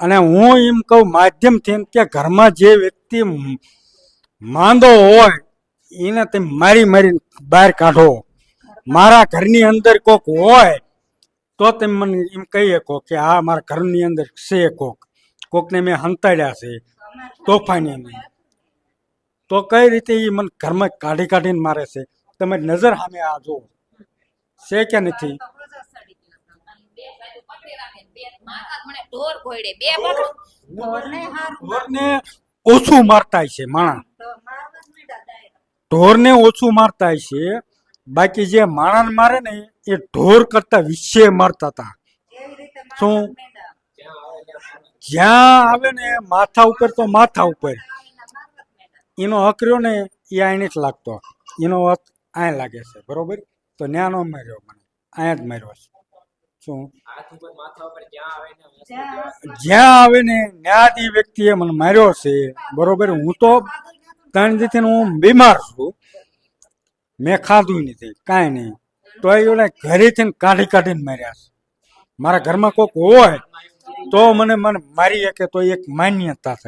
અને હું એમ કહું માધ્યમથી એમ કે ઘરમાં જે વ્યક્તિ માંદો હોય, એને તમે મારી મારીને બહાર કાઢો. મારા ઘરની અંદર કોક હોય, તો તમે મને એમ કહી શકો કે આ મારા ઘરની અંદર છે કોક. કોકને મેં હંતાડ્યા છે, તોફાની નહીં તો કઈ રીતે એ મને ઘરમાં કાઢી કાઢીને મારે છે? તમે નજર સામે આ જુઓ. છે કે નથી? ઢોર ઘોડે બે ઢોરને ઓછું મારતા છે માણા. ઢોરને ઓછું મારતા છે બાકી જે માણસ મારે ને એ ઢોર કરતા વિશે મારતા હતા શું? જ્યાં આવે ને માથા ઉપર તો માથા ઉપર. એનો હક રહ્યો ને એ આ જ લાગતો. એનો હક આ લાગે છે બરોબર? તો ન્યા નો માર્યો મને. અહીંયા જ માર્યો છે. શું? હાથ ઉપર માથા ઉપર જ્યાં આવે ને ત્યાં એ વ્યક્તિએ મને માર્યો છે. બરોબર હું તો ત્રણ દીથી હું બીમાર છું. મેં ખાધું નથી કાંઈ નહીં. તો એ ઓલા ઘરેથી કાઢી કાઢીને માર્યા છે. મારા ઘરમાં કોઈક હોય તો મને મને મારી શકે તો એક માન્યતા થાય.